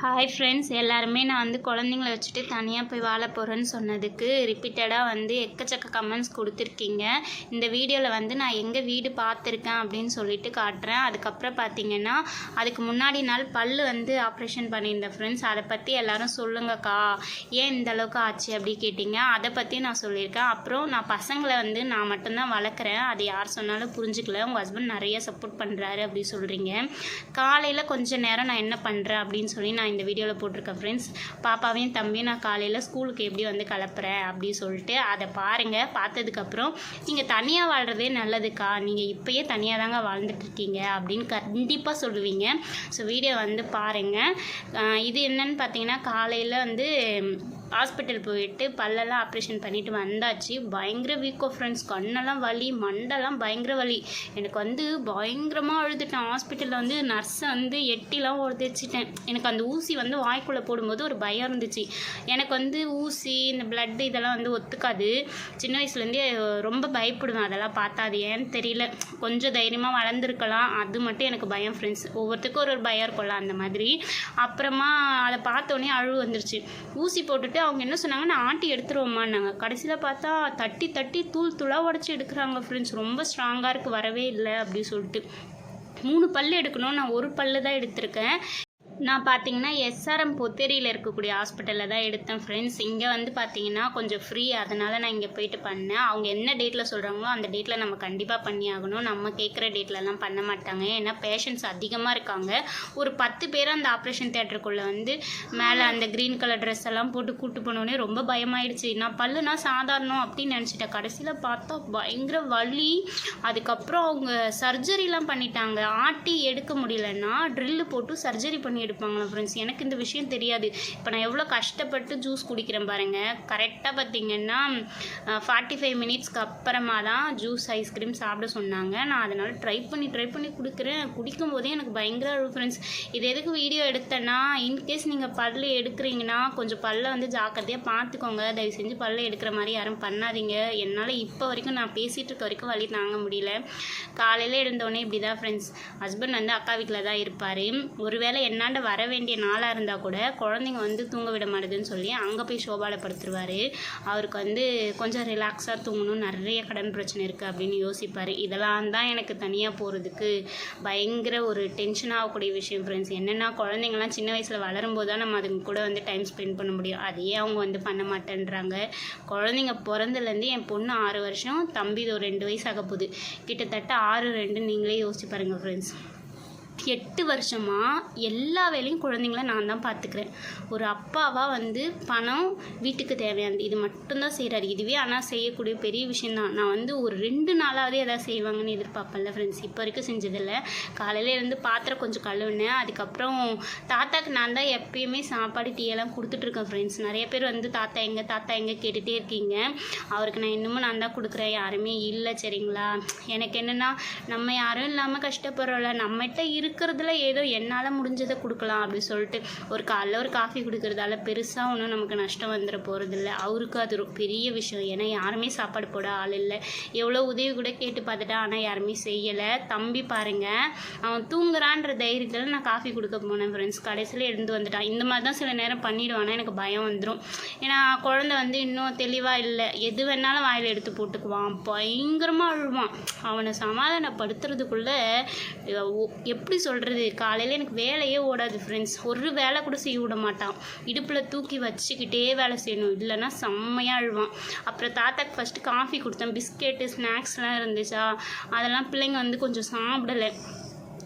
Hi friends எல்லாருமே நான் வந்து குழந்தைங்கள வச்சுட்டு தனியாக போய் வாழ போகிறேன்னு சொன்னதுக்கு ரிப்பீட்டடாக வந்து எக்கச்சக்க கமெண்ட்ஸ் கொடுத்துருக்கீங்க. இந்த வீடியோவில் வந்து நான் எங்கே வீடு பார்த்துருக்கேன் அப்படின்னு சொல்லிட்டு காட்டுறேன். அதுக்கப்புறம் பார்த்தீங்கன்னா அதுக்கு முன்னாடி நாள் பல்லு வந்து ஆப்ரேஷன் பண்ணியிருந்தேன் ஃப்ரெண்ட்ஸ் அதை பற்றி எல்லோரும் சொல்லுங்கக்கா. ஏன் இந்த அளவுக்கு ஆச்சு அப்படி கேட்டிங்க? அதை பற்றி நான் சொல்லியிருக்கேன். அப்புறம் நான் பசங்களை வந்து நான் மட்டும்தான் வளர்க்குறேன். அது யார் சொன்னாலும் புரிஞ்சுக்கல. உங்கள் ஹஸ்பண்ட் நிறைய சப்போர்ட் பண்ணுறாரு அப்படி சொல்கிறீங்க காலையில் கொஞ்ச நேரம் நான் என்ன பண்ணுறேன் அப்படின்னு சொல்லி நான் இந்த வீடியோவில் போட்டிருக்கேன் ஃப்ரெண்ட்ஸ் பாப்பாவையும் தம்பியும் நான் காலையில் ஸ்கூலுக்கு எப்படி வந்து கலப்புறேன் அப்படின்னு சொல்லிட்டு அதை பாருங்கள் பார்த்ததுக்கப்புறம் நீங்கள் தனியாக வாழ்கிறதே நல்லதுக்கா. நீங்கள் இப்போயே தனியாக தாங்க வாழ்ந்துட்டு இருக்கீங்க அப்படின்னு கண்டிப்பாக சொல்லுவீங்க. ஸோ வீடியோ வந்து பாருங்கள் இது என்னன்னு பார்த்தீங்கன்னா காலையில் வந்து ஹாஸ்பிட்டல் போயிட்டு பல்லெல்லாம் ஆப்ரேஷன் பண்ணிட்டு வந்தாச்சு. பயங்கர வீக்கோ ஃப்ரெண்ட்ஸ் கண்ணெல்லாம் வலி மண்டெல்லாம் பயங்கர வலி. எனக்கு வந்து பயங்கரமாக அழுதுட்டேன். ஹாஸ்பிட்டலில் வந்து நர்ஸை வந்து எட்டிலாம் உதச்சிட்டேன். எனக்கு அந்த ஊசி வந்து வாய்க்குள்ளே போடும்போது ஒரு பயம் இருந்துச்சு. எனக்கு வந்து ஊசி இந்த blood இதெல்லாம் வந்து ஒத்துக்காது. சின்ன வயசுலேருந்தே ரொம்ப பயப்படுவேன். அதெல்லாம் பார்த்தா அது ஏன்னு தெரியல. கொஞ்சம் தைரியமாக வளர்ந்துருக்கலாம். அது மட்டும் எனக்கு பயம் ஃப்ரெண்ட்ஸ் ஒவ்வொருத்தருக்கும் ஒரு ஒரு பயம் இருக்கும்ல அந்த மாதிரி. அப்புறமா அதை பார்த்தோன்னே அழுவு வந்துருச்சு. ஊசி போட்டுட்டு அவங்க என்ன சொன்னாங்க நான் ஆட்டி எடுத்துருவோமான்னாங்க கடைசியில் பார்த்தா தட்டி தட்டி தூள் தூளாக உடச்சி எடுக்கிறாங்க ஃப்ரெண்ட்ஸ் ரொம்ப ஸ்ட்ராங்காக இருக்குது வரவே இல்லை அப்படி சொல்லிட்டு. மூணு பல்லு எடுக்கணும் நான் ஒரு பல்லு தான் எடுத்திருக்கேன். நான் பார்த்தீங்கன்னா எஸ்ஆர்எம் பொத்தேரியில் இருக்கக்கூடிய ஹாஸ்பிட்டலில் தான் எடுத்தேன் ஃப்ரெண்ட்ஸ் இங்கே வந்து பார்த்தீங்கன்னா கொஞ்சம் ஃப்ரீ அதனால் நான் இங்கே போயிட்டு பண்ணேன். அவங்க என்ன டேட்டில் சொல்கிறாங்களோ அந்த டேட்டில் நம்ம கண்டிப்பாக பண்ணி ஆகணும் நம்ம கேட்குற டேட்லலாம் பண்ண மாட்டாங்க. ஏன்னா பேஷண்ட்ஸ் அதிகமாக இருக்காங்க. ஒரு பத்து பேர் அந்த ஆப்ரேஷன் தேட்டருக்குள்ளே வந்து மேலே அந்த க்ரீன் கலர் ட்ரெஸ் எல்லாம் போட்டு கூட்டு போனோடனே ரொம்ப பயமாயிடுச்சு. நான் பல்லுனா சாதாரணம் அப்படின்னு நினச்சிட்டேன். கடைசியில் பார்த்தா பயங்கர வலி. அதுக்கப்புறம் அவங்க சர்ஜரிலாம் பண்ணிட்டாங்க. ஆட்டி எடுக்க முடியலன்னா ட்ரில்லு போட்டு சர்ஜரி பண்ணி எடுப்பாங்களா ஃப்ரெண்ட்ஸ் எனக்கு இந்த விஷயம் தெரியாது. இப்போ நான் எவ்வளோ கஷ்டப்பட்டு ஜூஸ் குடிக்கிறேன் பாருங்கள் கரெக்டாக பார்த்தீங்கன்னா ஃபார்ட்டி ஃபைவ் மினிட்ஸ்க்கு அப்புறமா தான் ஜூஸ் ஐஸ்கிரீம் சாப்பிட சொன்னாங்க. நான் அதனால் ட்ரை பண்ணி ட்ரை பண்ணி கொடுக்குறேன். குடிக்கும் போதே எனக்கு பயங்கர ஃப்ரெண்ட்ஸ் இது எதுக்கு வீடியோ எடுத்தேன்னா இன்கேஸ் நீங்கள் பல்லு எடுக்கிறீங்கன்னா கொஞ்சம் பல்லை வந்து ஜாக்கிரதையாக பார்த்துக்கோங்க தயவு செஞ்சு பல்ல எடுக்கிற மாதிரி யாரும் பண்ணாதீங்க. என்னால் இப்போ வரைக்கும் நான் பேசிகிட்டு இருக்க வரைக்கும் வழி தாங்க முடியல. காலையில் எழுந்தோடனே இப்படி தான் ஃப்ரெண்ட்ஸ் ஹஸ்பண்ட் வந்து அக்கா வீட்டில் தான் இருப்பார். ஒருவேளை என்னாண்ட வர வேண்டிய நாளாக இருந்தால் கூட குழந்தைங்க வந்து தூங்க விட மாட்டேதுன்னு சொல்லி அங்கே போய் சோபாவில் படுத்துருவார். அவருக்கு வந்து கொஞ்சம் ரிலாக்ஸாக தூங்கணும். நிறைய கடன் பிரச்சனை இருக்குது அப்படின்னு யோசிப்பார். இதெல்லாம் தான் எனக்கு தனியாக போகிறதுக்கு பயங்கர ஒரு டென்ஷன் ஆகக்கூடிய விஷயம் ஃப்ரெண்ட்ஸ் என்னென்னா குழந்தைங்கலாம் சின்ன வயசில் வளரும்போது தான் நம்ம அதுங்க கூட வந்து டைம் ஸ்பெண்ட் பண்ண முடியும். அதையே அவங்க வந்து பண்ண மாட்டேன்றாங்க. குழந்தைங்க பிறந்துலேருந்து என் பொண்ணு ஆறு வருஷம் தம்பி இது ஒரு ரெண்டு வயசு ஆக போகுது. கிட்டத்தட்ட ஆறு ரெண்டு நீங்களே யோசிச்சு பாருங்கள் ஃப்ரெண்ட்ஸ் எட்டு வருஷமாக எல்லா வேலையும் குழந்தைங்கள நான் தான் பார்த்துக்கிறேன். ஒரு அப்பாவாக வந்து பணம் வீட்டுக்கு தேவையானது. இது மட்டும்தான் செய்கிறாரு இதுவே ஆனால் செய்யக்கூடிய பெரிய விஷயந்தான் நான் வந்து ஒரு ரெண்டு நாளாவது எதாவது செய்வாங்கன்னு எதிர்பார்ப்பேன்ல ஃப்ரெண்ட்ஸ் இப்போ வரைக்கும் செஞ்சதில்லை. காலையில இருந்து பாத்திரம் கொஞ்சம் கழுவினேன். அதுக்கப்புறம் தாத்தாக்கு நான் தான் எப்பயுமே சாப்பாடு டீயெல்லாம் கொடுத்துட்ருக்கேன் ஃப்ரெண்ட்ஸ் நிறைய பேர் வந்து தாத்தா எங்கே தாத்தா எங்கே? கேட்டுகிட்டே இருக்கீங்க. அவருக்கு நான் இன்னமும் நான் தான் கொடுக்குறேன். யாருமே இல்லை சரிங்களா? எனக்கு என்னென்னா நம்ம யாரும் இல்லாமல் கஷ்டப்படுறோம்ல. நம்மகிட்ட இரு இருக்கிறதுல ஏதோ என்னால் முடிஞ்சதை கொடுக்கலாம் அப்படின்னு சொல்லிட்டு ஒரு காலைல ஒரு காஃபி கொடுக்குறதால பெருசாக ஒன்றும் நமக்கு நஷ்டம் வந்துட போகிறதில்ல அவருக்கு அது ஒரு பெரிய விஷயம். ஏன்னா யாருமே சாப்பாடு போட ஆள் இல்லை. எவ்வளோ உதவி கூட கேட்டு பார்த்துட்டா ஆனால் யாருமே செய்யலை. தம்பி பாருங்கள் அவன் தூங்குறான்ற தைரியத்தில் நான் காஃபி கொடுக்க போனேன் ஃப்ரெண்ட்ஸ் கடைசியில் எழுந்து வந்துட்டான். இந்த மாதிரி தான் சில நேரம் பண்ணிடுவானா எனக்கு பயம் வந்துடும் ஏன்னா குழந்தை வந்து இன்னும் தெளிவாக இல்லை. எது வேணாலும் வாயில் எடுத்து போட்டுக்குவான். பயங்கரமாக அழுவான். அவனை சமாதானப்படுத்துறதுக்குள்ளே ஒ- எப்படி சொல்கிறது காலையில் எனக்கு வேலையே ஓடாது ஃப்ரெண்ட்ஸ் ஒரு வேலை கூட செய்ய விட மாட்டான். இடுப்பில் தூக்கி வச்சுக்கிட்டே வேலை செய்யணும். இல்லைன்னா செம்மையாக அழுவான். அப்புறம் தாத்தாக்கு ஃபஸ்ட்டு காஃபி கொடுத்தேன். பிஸ்கெட்டு ஸ்நாக்ஸ்லாம் இருந்துச்சா? அதெல்லாம் பிள்ளைங்க வந்து கொஞ்சம் சாப்பிடலை.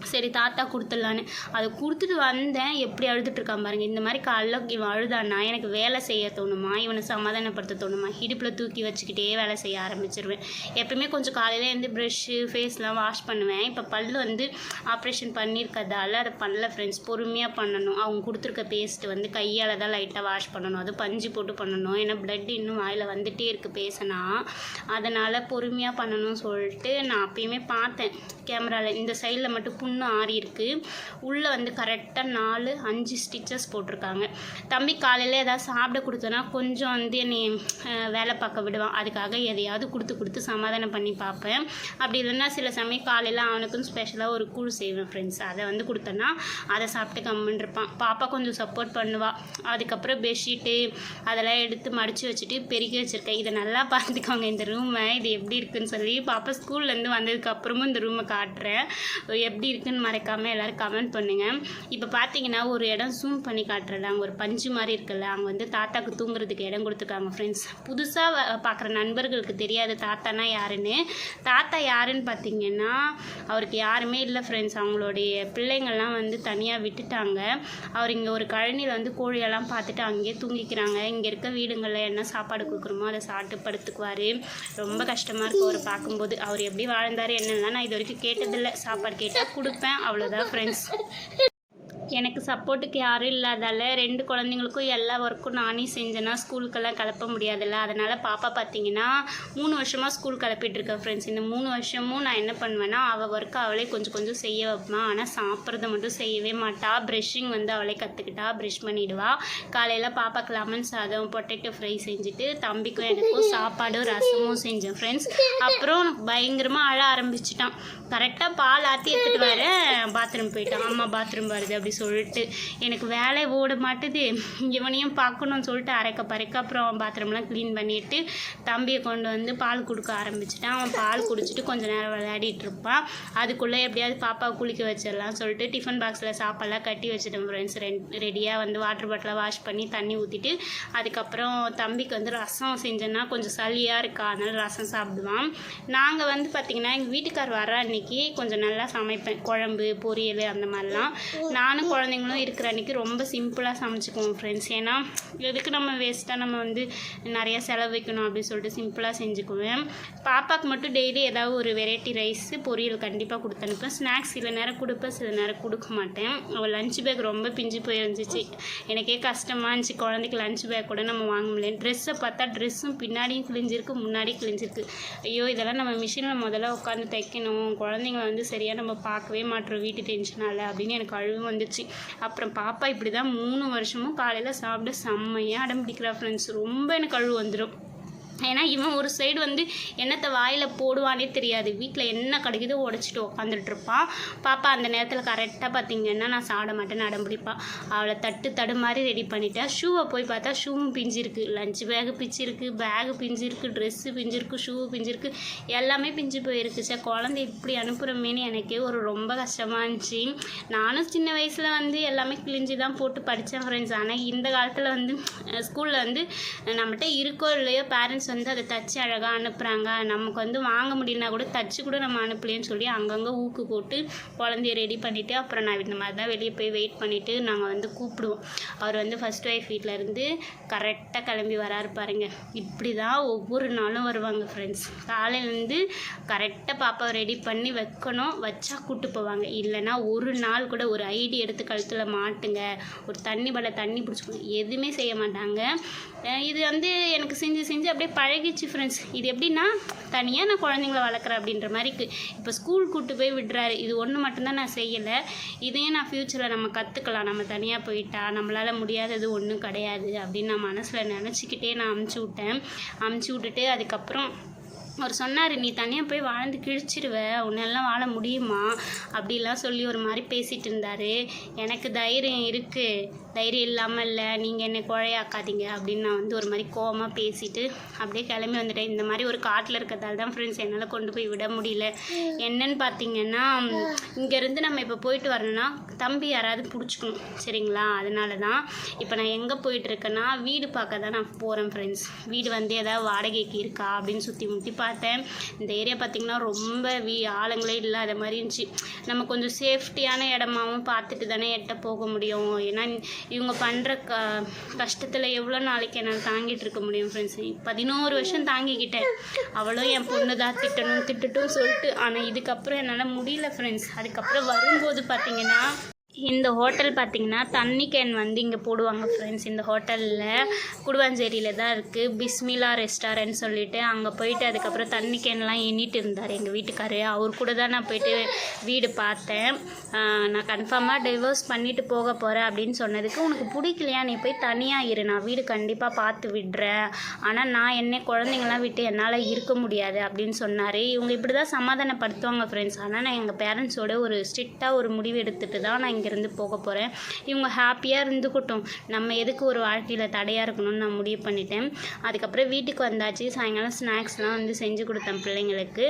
சரி தாத்தா கொடுத்துடலான்னு. அதை கொடுத்துட்டு வந்தேன். எப்படி அழுதுட்டுருக்கான் பாருங்கள் இந்த மாதிரி காலைல இவன் அழுதான்னா எனக்கு வேலை செய்ய தோணுமா? இவனை சமாதானப்படுத்த தோணுமா? இடுப்பில் தூக்கி வச்சுக்கிட்டே வேலை செய்ய ஆரம்பிச்சிருவேன். எப்பவுமே கொஞ்சம் காலையில் இருந்து ப்ரெஷ்ஷு ஃபேஸ்லாம் வாஷ் பண்ணுவேன். இப்போ பல் வந்து ஆப்ரேஷன் பண்ணியிருக்கதால அதை பண்ணல ஃப்ரெண்ட்ஸ் பொறுமையாக பண்ணணும். அவங்க கொடுத்துருக்க பேஸ்ட் வந்து கையால் தான் லைட்டாக வாஷ் பண்ணணும். அது பஞ்சு போட்டு பண்ணணும். ஏன்னா பிளட் இன்னும் வாயில் வந்துட்டே இருக்குது பேசினா. அதனால் பொறுமையாக பண்ணணும்னு சொல்லிட்டு நான் அப்பயுமே பார்த்தேன். கேமராவில் இந்த சைடில் மட்டும் புண்ணு இன்னும் ஆறி இருக்குது உள்ளே வந்து கரெக்டாக நாலு அஞ்சு ஸ்டிச்சஸ் போட்டிருக்காங்க. தம்பி காலையில் ஏதாவது சாப்பிட கொடுத்தோன்னா கொஞ்சம் வந்து என்னை வேலை பார்க்க விடுவான். அதுக்காக எதையாவது கொடுத்து கொடுத்து சமாதானம் பண்ணி பார்ப்பேன். அப்படி இல்லைன்னா சில சமயம் காலையில் அவனுக்கும் ஸ்பெஷலாக ஒரு கூழ் செய்வேன் ஃப்ரெண்ட்ஸ் அதை வந்து கொடுத்தேன்னா அதை சாப்பிட்டு கம்முன்னு இருப்பான். பாப்பா கொஞ்சம் சப்போர்ட் பண்ணுவாள் அதுக்கப்புறம் பெட்ஷீட்டு அதெல்லாம் எடுத்து மடித்து வச்சுட்டு பெருக்கி வச்சுருக்கேன். இதை நல்லா பார்த்துக்கோங்க. இந்த ரூமை இது எப்படி இருக்குன்னு சொல்லி பாப்பா ஸ்கூல்லேருந்து வந்ததுக்கப்புறமும் இந்த ரூமை காட்டுறேன். எப்படி இருக்கு இருக்குன்னு மறைக்காமல் எல்லோரும் கமெண்ட் பண்ணுங்கள் இப்போ பார்த்தீங்கன்னா ஒரு இடம் ஜூம் பண்ணி காட்டுறது அங்கே ஒரு பஞ்சு மாதிரி இருக்குல்ல அங்கே வந்து தாத்தாக்கு தூங்குறதுக்கு இடம் கொடுத்துருக்காங்க ஃப்ரெண்ட்ஸ் புதுசாக பார்க்குற நண்பர்களுக்கு தெரியாது தாத்தானா யாருன்னு? தாத்தா யாருன்னு பார்த்தீங்கன்னா அவருக்கு யாருமே இல்லை ஃப்ரெண்ட்ஸ் அவங்களுடைய பிள்ளைங்கள்லாம் வந்து தனியாக விட்டுட்டாங்க. அவர் இங்கே ஒரு கழனியில் வந்து கோழியெல்லாம் பார்த்துட்டு அங்கேயே தூங்கிக்கிறாங்க. இங்கே இருக்க வீடுங்களில் என்ன சாப்பாடு கொடுக்குறோமோ அதை சாப்பிட்டு படுத்துக்குவார். ரொம்ப கஷ்டமாக இருக்கும் அவரை பார்க்கும்போது. அவர் எப்படி வாழ்ந்தார் என்னெல்லாம் நான் இது வரைக்கும் கேட்டதில்லை. சாப்பாடு கேட்டால் கொடுப்பேன். அவ்வளோதான் ஃப்ரெண்ட்ஸ் எனக்கு சப்போர்ட்டுக்கு யாரும் இல்லாதால ரெண்டு குழந்தைங்களுக்கும் எல்லா ஒர்க்கும் நானே செஞ்சேன்னா ஸ்கூலுக்கெல்லாம் கிளப்ப முடியாதுல்ல. அதனால் பாப்பா பார்த்தீங்கன்னா மூணு வருஷமாக ஸ்கூல் கிளப்பிட்டுருக்கேன் ஃப்ரெண்ட்ஸ் இந்த மூணு வருஷமும் நான் என்ன பண்ணுவேன்னா அவள் ஒர்க்கு அவளே கொஞ்சம் கொஞ்சம் செய்ய வைப்பேன் ஆனால் சாப்பிட்றத மட்டும் செய்யவே மாட்டா. ப்ரெஷ்ஷிங் வந்து அவளே கற்றுக்கிட்டா ப்ரெஷ் பண்ணிவிடுவா காலையில் பாப்பாக்கு லெமன் சாதம் பொட்டேட்டோ ஃப்ரை செஞ்சுட்டு தம்பிக்கும் எனக்கும் சாப்பாடும் ரசமும் செஞ்சேன் ஃப்ரெண்ட்ஸ் அப்புறம் பயங்கரமாக அழ ஆரம்பிச்சிட்டான். கரெக்டாக பால் ஆற்றி எடுத்துகிட்டு வரேன் பாத்ரூம் போயிட்டான். அம்மா பாத்ரூம் வருது அப்படி சொல்லிட்டு எனக்கு வேலை ஓட மாட்டுது. இவனையும் பார்க்கணும்னு சொல்லிட்டு அரைக்க பறைக்க அப்புறம் பாத்ரூம்லாம் க்ளீன் பண்ணிட்டு தம்பியை கொண்டு வந்து பால் கொடுக்க ஆரம்பிச்சிட்டான். அவன் பால் குடிச்சிட்டு கொஞ்சம் நேரம் விளையாடிட்டு இருப்பான். அதுக்குள்ளே எப்படியாவது பாப்பாவை குளிக்க வச்சிடலாம் சொல்லிட்டு டிஃபன் பாக்ஸில் சாப்பாடெல்லாம் கட்டி வச்சிட்டேன் ஃப்ரெண்ட்ஸ் ரெடியாக வந்து வாட்டர் பாட்டிலை வாஷ் பண்ணி தண்ணி ஊற்றிட்டு அதுக்கப்புறம் தம்பிக்கு வந்து ரசம் செஞ்சேன்னா கொஞ்சம் சளியாக இருக்கா? அதனால் ரசம் சாப்பிடுவான். நாங்கள் வந்து பார்த்திங்கன்னா எங்கள் வீட்டுக்கார் வர அன்னைக்கு. கொஞ்சம் நல்லா சமைப்பேன். குழம்பு பொரியல் அந்த மாதிரிலாம். நானும் குழந்தைங்களும் இருக்கிற அன்றைக்கி ரொம்ப சிம்பிளாக சமைச்சுக்குவோம் ஃப்ரெண்ட்ஸ் ஏன்னா எதுக்கு நம்ம வேஸ்ட்டாக நம்ம வந்து நிறைய செலவு வைக்கணும் அப்படின்னு சொல்லிட்டு சிம்பிளாக செஞ்சுக்குவேன். பாப்பாக்கு மட்டும் டெய்லி ஏதாவது ஒரு வெரைட்டி ரைஸு பொரியல் கண்டிப்பாக கொடுத்து அனுப்பேன் ஸ்நாக்ஸ் சில நேரம் கொடுப்பேன் சில நேரம் கொடுக்க மாட்டேன். அவள் லஞ்ச் பேக் ரொம்ப பிஞ்சு போயிருந்துச்சு. எனக்கே கஷ்டமாக இருந்துச்சு. குழந்தைக்கு லஞ்ச் பேக் கூட நம்ம வாங்க முடியல ட்ரெஸ்ஸை பார்த்தா ட்ரெஸ்ஸும் பின்னாடியும் கிழிஞ்சிருக்கு முன்னாடியும் கிழிஞ்சிருக்கு. ஐயோ இதெல்லாம் நம்ம மிஷினில் முதல்ல உட்காந்து தைக்கணும். குழந்தைங்கள வந்து சரியாக நம்ம பார்க்கவே மாட்டோம். வீட்டு டென்ஷனால் அப்படின்னு எனக்கு அழுவு வந்துச்சு அப்புறம் பாப்பா இப்படி தான் மூணு வருஷமும் காலையில் சாப்பிட செம்மையாக அடம் பிடிக்கிறா ஃப்ரெண்ட்ஸ் ரொம்ப எனக்கு அழுவு வந்துடும் ஏன்னா இவன் ஒரு சைடு வந்து என்னத்தை வாயில் போடுவானே தெரியாது. வீட்டில் என்ன கிடைக்குதோ உடச்சிட்டு உக்காந்துட்டு இருப்பான் பாப்பா அந்த நேரத்தில் கரெக்டாக பார்த்தீங்கன்னா நான் சாப்பிட மாட்டேன்னு அடம்பிடிப்பான் அவளை தட்டு தடு மாதிரி ரெடி பண்ணிட்டேன். ஷூவை போய் பார்த்தா ஷூவும் பிஞ்சிருக்கு. லஞ்ச் பேகு பிஞ்சிருக்கு பேகு பிஞ்சிருக்கு ட்ரெஸ்ஸு பிஞ்சிருக்கு ஷூ பிஞ்சிருக்கு. எல்லாமே பிஞ்சு போயிருக்கு. சார் குழந்தை இப்படி அனுப்புகிறமேனு எனக்கே ஒரு ரொம்ப கஷ்டமாக இருந்துச்சு. நானும் சின்ன வயசில் வந்து எல்லாமே கிழிஞ்சு தான் போட்டு படித்தேன் ஃப்ரெண்ட்ஸ் ஆனால் இந்த காலத்தில் வந்து ஸ்கூலில் வந்து நம்மகிட்ட இருக்கோ இல்லையோ பேரண்ட்ஸ் வந்து அதை தச்சு அழகாக அனுப்புகிறாங்க நமக்கு வந்து வாங்க முடியலனா கூட தச்சு கூட நம்ம அனுப்பலேன்னு சொல்லி அங்கங்கே ஊக்கு போட்டு குழந்தைய ரெடி பண்ணிவிட்டு அப்புறம் நான் இந்த மாதிரி தான் வெளியே போய் வெயிட் பண்ணிவிட்டு நாங்கள் வந்து கூப்பிடுவோம். அவர் வந்து ஃபர்ஸ்ட் ஒய்ஃப் வீட்டிலேருந்து கரெக்டாக கிளம்பி வராரு பாருங்க. இப்படி தான் ஒவ்வொரு நாளும் வருவாங்க ஃப்ரெண்ட்ஸ் காலையிலேருந்து கரெக்டாக பாப்பாவை ரெடி பண்ணி வைக்கணும். வச்சா கூப்பிட்டு போவாங்க. இல்லைன்னா ஒரு நாள் கூட ஒரு ஐடி எடுத்து கழுத்தில் மாட்டுங்க. ஒரு தண்ணி பல தண்ணி பிடிச்சிக்கணும். எதுவுமே செய்ய மாட்டாங்க. இது வந்து எனக்கு செஞ்சு செஞ்சு அப்படியே பழகிச்சு ஃப்ரெண்ட்ஸ் இது எப்படின்னா தனியாக நான் குழந்தைங்கள வளர்க்குறேன் அப்படின்ற மாதிரி இருக்குது இப்போ ஸ்கூல் கூட்டு போய் விடுறாரு. இது ஒன்று மட்டும்தான் நான் செய்யலை. இதையும் நான் ஃப்யூச்சரில் நம்ம கற்றுக்கலாம் நம்ம தனியாக போயிட்டா நம்மளால் முடியாதது ஒன்றும் கிடையாது அப்படின்னு நான் மனசில் நினச்சிக்கிட்டே நான் அமுச்சு விட்டேன். அமுச்சு விட்டுட்டு அதுக்கப்புறம் அவர் சொன்னார் நீ தனியாக போய் வாழ்ந்து கிழிச்சிடுவ உன்னெல்லாம் வாழ முடியுமா? அப்படிலாம் சொல்லி ஒரு மாதிரி பேசிகிட்டு இருந்தார். எனக்கு தைரியம் இருக்குது தைரியம் இல்லாமல் இல்லை நீங்கள் என்னை குழையாக்காதீங்க அப்படின்னு நான் வந்து ஒரு மாதிரி கோவமாக பேசிட்டு அப்படியே கிளம்பி வந்துட்டேன். இந்த மாதிரி ஒரு காட்டில் இருக்கிறதால தான் ஃப்ரெண்ட்ஸ் என்னால் கொண்டு போய் விட முடியல. என்னன்னு பார்த்தீங்கன்னா இங்கேருந்து நம்ம இப்போ போயிட்டு வரணும்னா தம்பி யாராவது பிடிச்சிக்கணும் சரிங்களா? அதனால தான் இப்போ நான் எங்கே போயிட்டுருக்கேன்னா வீடு பார்க்க தான் நான் போகிறேன் ஃப்ரெண்ட்ஸ் வீடு வந்து ஏதாவது வாடகைக்கு இருக்கா அப்படின்னு சுற்றி முற்றி பார்த்தேன். இந்த ஏரியா பார்த்திங்கன்னா ரொம்ப வீ ஆளுங்களே இல்லாத மாதிரி இருந்துச்சு. நம்ம கொஞ்சம் சேஃப்டியான இடமாவும் பார்த்துட்டு தானே எட்ட போக முடியும். ஏன்னா இவங்க பண்ணுற க கஷ்டத்தில் எவ்வளோ நாளைக்கு என்னால் தாங்கிட்டு இருக்க முடியும் ஃப்ரெண்ட்ஸ் பதினோரு வருஷம் தாங்கிக்கிட்டேன் அவ்வளோ என் பொண்ணு தான் திட்டணும் திட்டட்டும் சொல்லிட்டு ஆனால் இதுக்கப்புறம் என்னால் முடியல ஃப்ரெண்ட்ஸ் அதுக்கப்புறம் வரும்போது பார்த்தீங்கன்னா இந்த ஹோட்டல் பார்த்தீங்கன்னா தண்ணி கேன் வந்து இங்கே போடுவாங்க ஃப்ரெண்ட்ஸ் இந்த ஹோட்டலில் குடுவாஞ்சேரியில் தான் இருக்குது பிஸ்மிலா ரெஸ்டாரண்ட் சொல்லிட்டு அங்கே போயிட்டு அதுக்கப்புறம் தண்ணி கேன்லாம் எண்ணிட்டு இருந்தார் எங்கள் வீட்டுக்காரு. அவர் கூட தான் நான் போயிட்டு வீடு பார்த்தேன். நான் கன்ஃபார்மாக டைவர்ஸ் பண்ணிவிட்டு போக போகிறேன் அப்படின்னு சொன்னதுக்கு உனக்கு பிடிக்கலையா? நீ போய் தனியாக இரு. நான் வீடு கண்டிப்பாக பார்த்து விடுறேன். ஆனால் நான் என்ன குழந்தைங்களாம் விட்டு என்னால் இருக்க முடியாது அப்படின்னு சொன்னார். இவங்க இப்படி தான் சமாதானப்படுத்துவாங்க ஃப்ரெண்ட்ஸ் ஆனால் நான் எங்கள் பேரண்ட்ஸோட ஒரு ஸ்ட்ரிக்டாக ஒரு முடிவு எடுத்துகிட்டு தான் நான் இங்கேருந்து போக போகிறேன் இவங்க ஹாப்பியாக இருந்துக்கட்டும் நம்ம எதுக்கு ஒரு வாழ்க்கையில் தடையாக இருக்கணும்னு நான் முடிவு பண்ணிட்டேன். அதுக்கப்புறம் வீட்டுக்கு வந்தாச்சு. சாயங்காலம் ஸ்நாக்ஸ்லாம் வந்து செஞ்சு கொடுத்தேன் பிள்ளைங்களுக்கு.